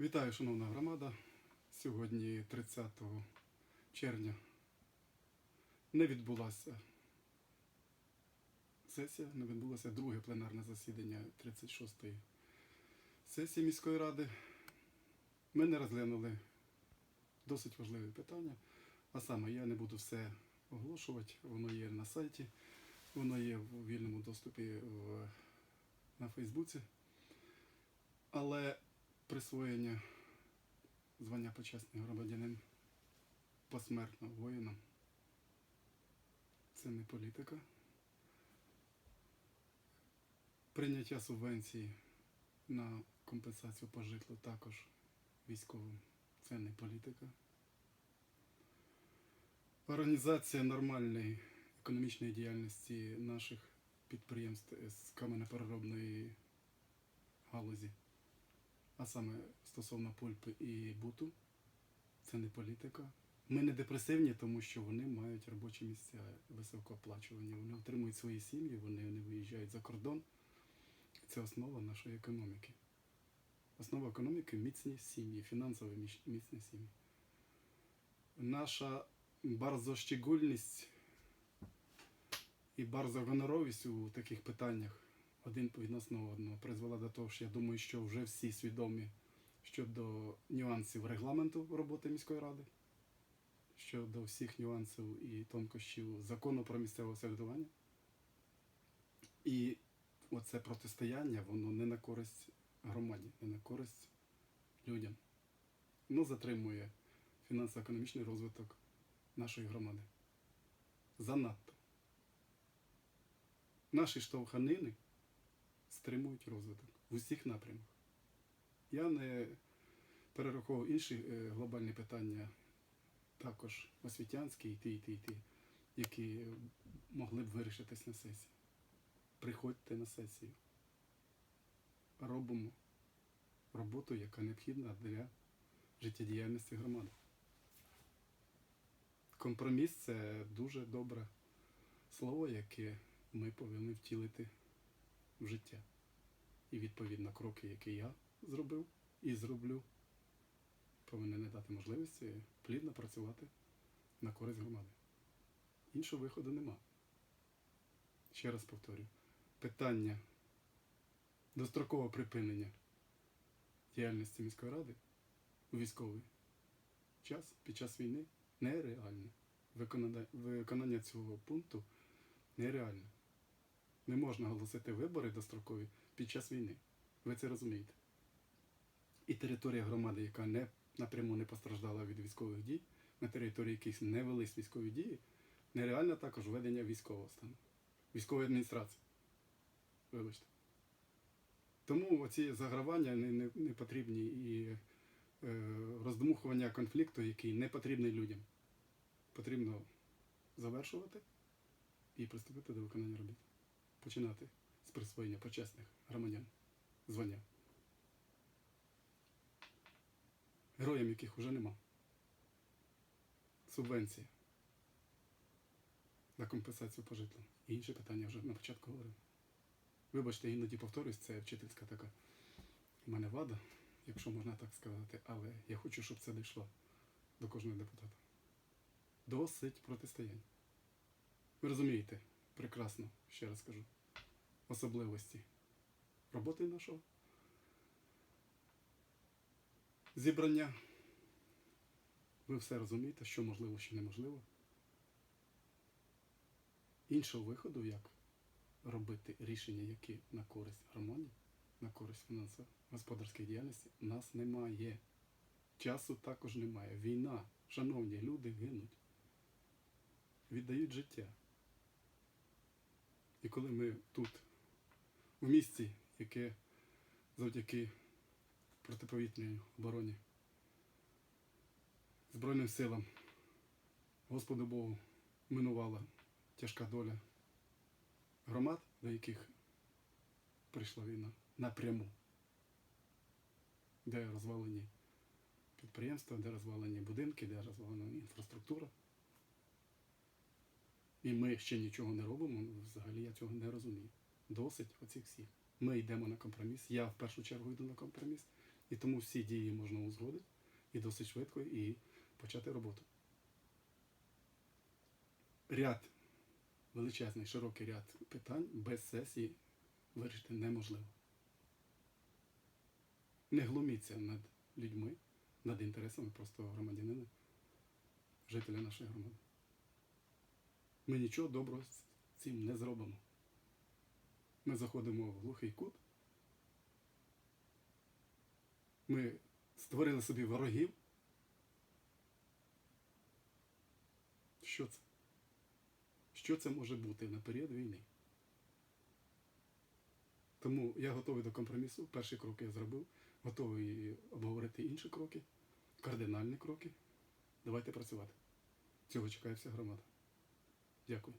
Вітаю, шановна громада. Сьогодні, 30 червня, не відбулася сесія, не відбулося друге пленарне засідання 36-ї сесії міської ради. Ми не розглянули досить важливе питання, а саме я не буду все оголошувати, воно є на сайті, воно є в вільному доступі в, на Фейсбуці. Але присвоєння звання почесний громадянин посмертно воїнам це не політика. Прийняття субвенції на компенсацію по житлу також військовим це не політика. Організація нормальної економічної діяльності наших підприємств з каменепереробної галузі а саме стосовно пульпи і буту, це не політика. Ми не депресивні, тому що вони мають робочі місця високооплачувані. Вони отримують свої сім'ї, вони не виїжджають за кордон. Це основа нашої економіки. Основа економіки міцні сім'ї, фінансово міч- міцні сім'ї. Наша барзощегульність і барзогоноровість у таких питаннях один відносно одного призвела до того, що я думаю, що вже всі свідомі щодо нюансів регламенту роботи міської ради, щодо всіх нюансів і тонкощів закону про місцеве самоврядування. І оце протистояння, воно не на користь громаді, не на користь людям. Воно затримує фінансово-економічний розвиток нашої громади. Занадто. Наші штовханини стримують розвиток в усіх напрямах. Я не перераховував інші е, глобальні питання, також освітянські, і ті, і ті, і ті, які могли б вирішитись на сесії. Приходьте на сесію. Робимо роботу, яка необхідна для життєдіяльності громади. Компроміс це дуже добре слово, яке ми повинні втілити в життя. І відповідно кроки, які я зробив і зроблю, повинні не дати можливості плідно працювати на користь громади. Іншого виходу нема. Ще раз повторю, питання дострокового припинення діяльності міської ради у військовий час під час війни нереальне. Виконання, цього пункту нереальне. Не можна оголосити вибори дострокові під час війни. Ви це розумієте. І територія громади, яка не, напряму не постраждала від військових дій, на території яких не велись військові дії, нереально також введення військового стану, військової адміністрації. Вибачте. Тому оці загравання не, не, не потрібні і е, роздмухування конфлікту, який не потрібний людям. Потрібно завершувати і приступити до виконання робіт починати з присвоєння почесних громадян звання. Героям, яких вже нема. Субвенції на компенсацію по житлу. І інші питання вже на початку говорив. Вибачте, іноді повторюсь, це вчительська така в мене вада, якщо можна так сказати, але я хочу, щоб це дійшло до кожного депутата. Досить протистоянь. Ви розумієте прекрасно, ще раз кажу, особливості роботи нашого зібрання. Ви все розумієте, що можливо, що неможливо. Іншого виходу, як робити рішення, які на користь громаді, на користь фінансово-господарської діяльності, у нас немає. Часу також немає. Війна, шановні люди гинуть, віддають життя. І коли ми тут, в місті, яке завдяки протиповітряній обороні, Збройним силам, Господу Богу, минувала тяжка доля громад, до яких прийшла війна напряму, де розвалені підприємства, де розвалені будинки, де розвалена інфраструктура. І ми ще нічого не робимо, ну, взагалі я цього не розумію. Досить оцих всіх. Ми йдемо на компроміс. Я в першу чергу йду на компроміс. І тому всі дії можна узгодити і досить швидко і почати роботу. Ряд, величезний, широкий ряд питань без сесії вирішити неможливо. Не глуміться над людьми, над інтересами простого громадянина, жителя нашої громади. Ми нічого доброго з цим не зробимо. Ми заходимо в глухий кут. Ми створили собі ворогів. Що це? Що це може бути на період війни? Тому я готовий до компромісу. Перший крок я зробив. Готовий обговорити інші кроки, кардинальні кроки. Давайте працювати. Цього чекає вся громада. Дякую.